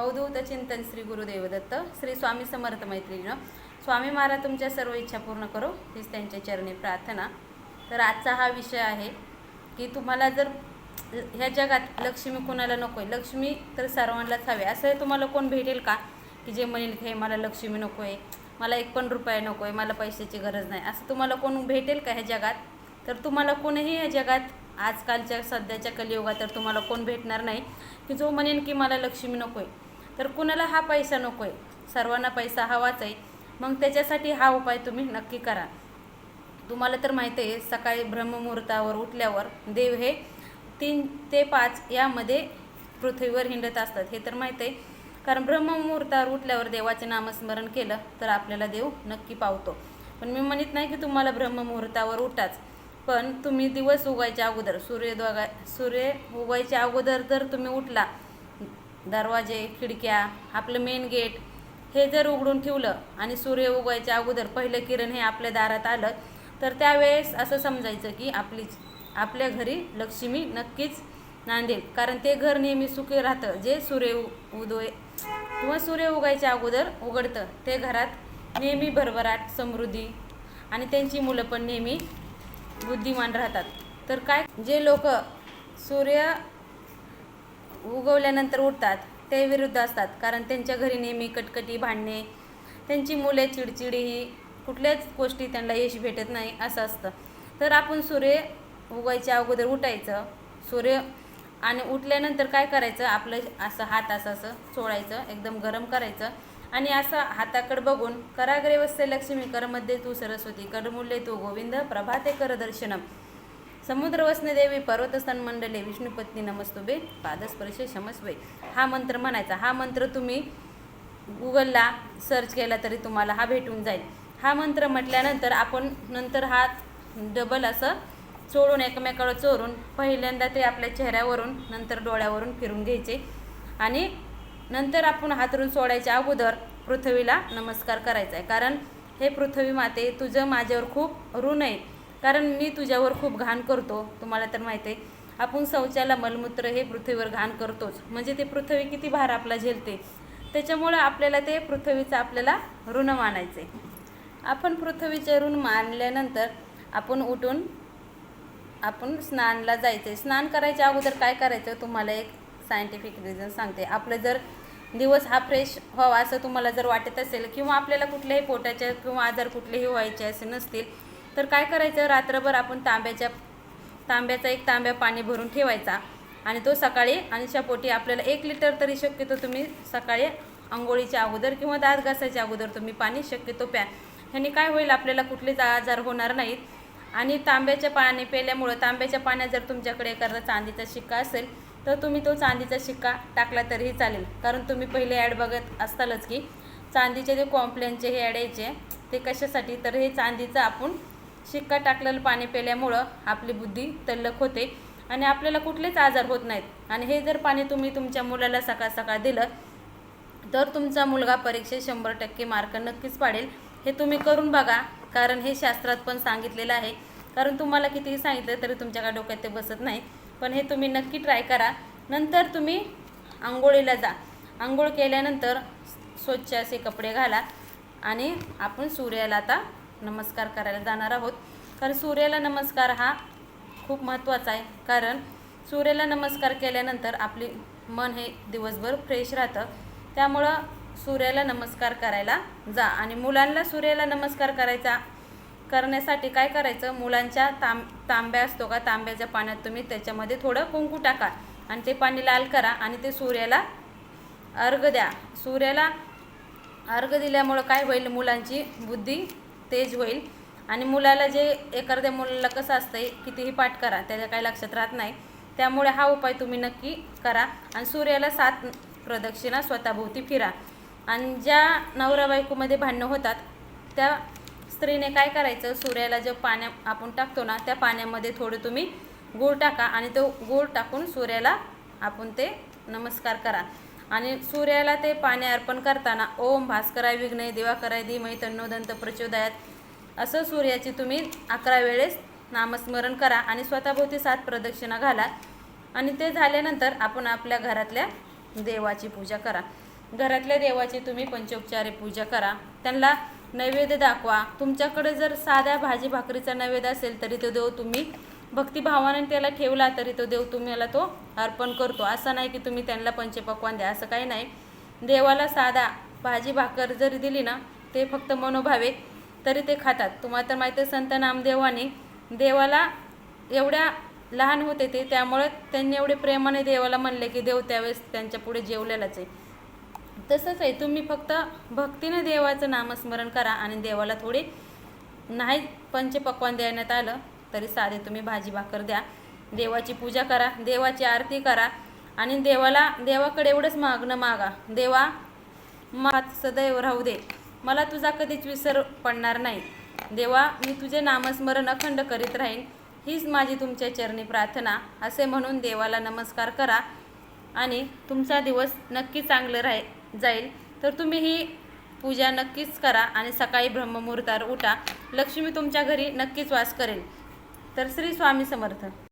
अवधूत चिंतन श्री गुरुदेव दत्त श्री स्वामी समर्थ मैत्रिणीनं स्वामी महाराज तुमच्या सर्व इच्छा पूर्ण करो हीच त्यांच्या चरणी प्रार्थना. तर आजचा हा विषय आहे की तुम्हाला जर ह्या जगात लक्ष्मी कोणाला नको आहे लक्ष्मी तर सर्वांनाच हवे. असं तुम्हाला कोण भेटेल का? की जे म्हणेल की हे मला लक्ष्मी नको आहे मला एक पण रुपया नको आहे मला पैशाची गरज नाही. असं तुम्हाला कोण भेटेल का ह्या जगात? तर तुम्हाला कोणीही या जगात आजकालच्या सध्याच्या कलियुगात तर तुम्हाला कोण भेटणार नाही की जो म्हणेन की मला लक्ष्मी नको आहे तर कुणाला हा पैसा नको आहे सर्वांना पैसा हवाच आहे. मग त्याच्यासाठी हा उपाय तुम्ही नक्की करा. तुम्हाला तर माहिती आहे सकाळी ब्रह्ममुहूर्तावर उठल्यावर देव हे तीन ते पाच यामध्ये पृथ्वीवर हिंडत असतात. हे तर माहीत आहे. कारण ब्रह्ममुहूर्तावर उठल्यावर देवाचे नामस्मरण केलं तर आपल्याला देव नक्की पावतो. पण मी म्हणत नाही की तुम्हाला ब्रह्ममुहूर्तावर उठाच. पण तुम्ही दिवस उगायच्या अगोदर सूर्य सूर्य उगायच्या अगोदर जर तुम्ही उठला दरवाजे खिडक्या आपलं मेन गेट हे जर उघडून ठेवलं आणि सूर्य उगवायच्या अगोदर पहिलं किरण हे आपल्या दारात आलं तर त्यावेळेस असं समजायचं की आपली आपल्या घरी लक्ष्मी नक्कीच नांदेल. कारण ते घर नेहमी सुखी राहतं. जे सूर्य उदय किंवा सूर्य उगायच्या अगोदर उघडतं ते घरात नेहमी भरभराट समृद्धी आणि त्यांची मुलं पण नेहमी बुद्धिमान राहतात. तर काय जे लोक सूर्य उगवल्यानंतर उठतात ते विरुद्ध असतात. कारण त्यांच्या घरी नेहमी कटकटी भांडणे त्यांची मुले चिडचिडी ही कुठल्याच गोष्टी त्यांना यश भेटत नाही असं असतं. तर आपण सूर्य उगवायच्या अगोदर उठायचं. सूर्य आणि उठल्यानंतर काय करायचं? आपलं असं हात असं असं सोडायचं एकदम गरम करायचं. आणि असं हाताकडे बघून कराग्रे वस्ते लक्ष्मी करमध्ये तू सरस्वती करमुल्ले तू गोविंद प्रभाते करदर्शनम दर्शनम समुद्र वसने पर्वतस्थान मंडले विष्णुपत्नी नमस्तुबे पादस्पर्श क्षमस्वे हा मंत्र म्हणायचा. हा मंत्र तुम्ही गुगलला सर्च केला तरी तुम्हाला हा भेटून जाईल. हा मंत्र म्हटल्यानंतर आपण नंतर हा डबल असं चोळून एकमेकावर चोरून पहिल्यांदा ते आपल्या चेहऱ्यावरून नंतर डोळ्यावरून फिरून घ्यायचे. आणि नंतर आपण हातरून सोडायच्या अगोदर पृथ्वीला नमस्कार करायचा आहे. कारण हे पृथ्वी माते तुझं माझ्यावर खूप ऋण आहे. कारण मी तुझ्यावर खूप घाण करतो तुम्हाला तर माहिती आहे. आपण शौचाला मलमूत्र हे पृथ्वीवर घाण करतोच. म्हणजे ते पृथ्वी किती भार आपला झेलते? त्याच्यामुळं आपल्याला ते पृथ्वीचं आपल्याला ऋण मानायचे आपण पृथ्वीचे ऋण मानल्यानंतर आपण उठून आपण स्नानला जायचं स्नान करायच्या अगोदर काय करायचं? तुम्हाला एक सायंटिफिक रिझन सांगते. आपलं जर दिवस हा फ्रेश व्हावा असं तुम्हाला जर वाटत असेल किंवा आपल्याला कुठल्याही पोटाच्या किंवा आजार कुठलेही व्हायचे असे नसतील तर काय करायचं? रात्रभर आपण तांब्याच्या तांब्याचा एक तांब्या पाणी भरून ठेवायचा आणि तो सकाळी आणि शपोटी आपल्याला एक लिटर तरी शक्यतो तुम्ही सकाळी आंघोळीच्या अगोदर किंवा दात घासायच्या अगोदर तुम्ही पाणी शक्यतो प्या. ह्याने काय होईल? आपल्याला कुठलेच आजार होणार नाहीत. आणि तांब्याच्या पाणी पेल्यामुळं तांब्याच्या पाण्यात जर तुमच्याकडे एखादा चांदीचा शिक्का असेल तर तुम्ही तो चांदीचा शिक्का टाकला तरीही चालेल. कारण तुम्ही पहिले ॲड बघत असतालच की चांदीचे जे कॉम्प्लेनचे हे ॲड यायचे ते कशासाठी? तर हे चांदीचं आपण शिक्का टाकलेलं पाणी पेल्यामुळं आपली बुद्धी तल्लक होते आणि आपल्याला कुठलेच आजार होत नाहीत. आणि हे जर पाणी तुम्ही तुमच्या मुलाला सकाळ सकाळ दिलं तर तुमचा मुलगा परीक्षेत शंभर टक्के मार्क नक्कीच पाडेल. हे तुम्ही करून बघा कारण हे शास्त्रात पण सांगितलेलं आहे. कारण तुम्हाला कितीही सांगितलं तरी तुमच्या डोक्यात ते बसत नाही. पण हे तुम्ही नक्की ट्राय करा. नंतर तुम्ही आंघोळीला जा. आंघोळ केल्यानंतर स्वच्छ असे कपडे घाला आणि आपण सूर्याला आता नमस्कार करायला जाणार आहोत. कारण सूर्याला नमस्कार हा खूप महत्त्वाचा आहे. कारण सूर्याला नमस्कार केल्यानंतर आपली मन हे दिवसभर फ्रेश राहतं. त्यामुळं सूर्याला नमस्कार करायला जा. आणि मुलांना सूर्याला नमस्कार करायचा करण्यासाठी काय करायचं? मुलांच्या तांब तांब्या असतो का? तांब्याच्या पाण्यात तुम्ही त्याच्यामध्ये थोडं कुंकू टाका. आणि ते पाणी लाल करा आणि ते सूर्याला अर्घ द्या. सूर्याला अर्घ दिल्यामुळं काय होईल? मुलांची बुद्धी तेज होईल. आणि मुलाला जे एखाद्या मुलाला कसं असतंय कितीही पाठ करा त्याच्या काही लक्षात राहत नाही. त्यामुळे हा उपाय तुम्ही नक्की करा. आणि सूर्याला सात प्रदक्षिणा स्वतःभोवती फिरा. आणि ज्या नवरा बायकोमध्ये भांडणं होतात त्या स्त्रीने काय करायचं सूर्याला जे पाण्या आपण टाकतो ना त्या पाण्यामध्ये थोडं तुम्ही गूळ टाका आणि तो गूळ टाकून सूर्याला आपण ते नमस्कार करा. आणि सूर्याला ते पाणी अर्पण करताना ओम भास्कराय विघ्नय दिवाकराय धीमय तन्नोदंत प्रचोदयात. असं सूर्याची तुम्ही अकरा वेळेस नामस्मरण करा आणि स्वतःभोवती सात प्रदक्षिणा घाला आणि ते झाल्यानंतर आपण आपल्या घरातल्या देवाची पूजा करा. घरातल्या देवाची तुम्ही पंचोपचारे पूजा करा. त्यांना नैवेद्य दाखवा. तुमच्याकडे जर साध्या भाजी भाकरीचा नैवेद्य असेल तरी तो देव तुम्ही भक्तिभावाने त्याला ठेवला तरी तो देव तुम्हाला तो अर्पण करतो. असं नाही की तुम्ही त्यांना पंचपक्वान द्या असं काही नाही. देवाला साधा भाजी भाकर जरी दिली ना ते फक्त मनोभावे तरी ते खातात. तुम्हाला तर माहिती आहे संत नामदेवाने देवाला एवढ्या लहान होते ते त्यामुळे त्यांनी एवढे प्रेमाने देवाला म्हणले की देव त्यावेळेस त्यांच्या पुढे जेवलेलाच आहे. तसंच आहे तुम्ही फक्त भक्तीने देवाचं नामस्मरण करा आणि देवाला थोडी नाही पंचपक्वान देण्यात आलं तरी साधे तुम्ही भाजी भाकर द्या. देवाची पूजा करा देवाची आरती करा आणि देवाला देवाकडे एवढंच मागणं मागा. देवा मात सदैव राहू दे. मला तुझा कधीच विसर पडणार नाही. देवा मी तुझे नामस्मरण अखंड करीत राहीन. हीच माझी तुमच्या चरणी प्रार्थना. असे म्हणून देवाला नमस्कार करा आणि तुमचा दिवस नक्की चांगलं राही जाईल. तर तुम्ही ही पूजा नक्कीच करा आणि सकाळी ब्रह्ममुहूर्तावर उठा. लक्ष्मी तुमच्या घरी नक्कीच वास करेल. तर श्री स्वामी समर्थ.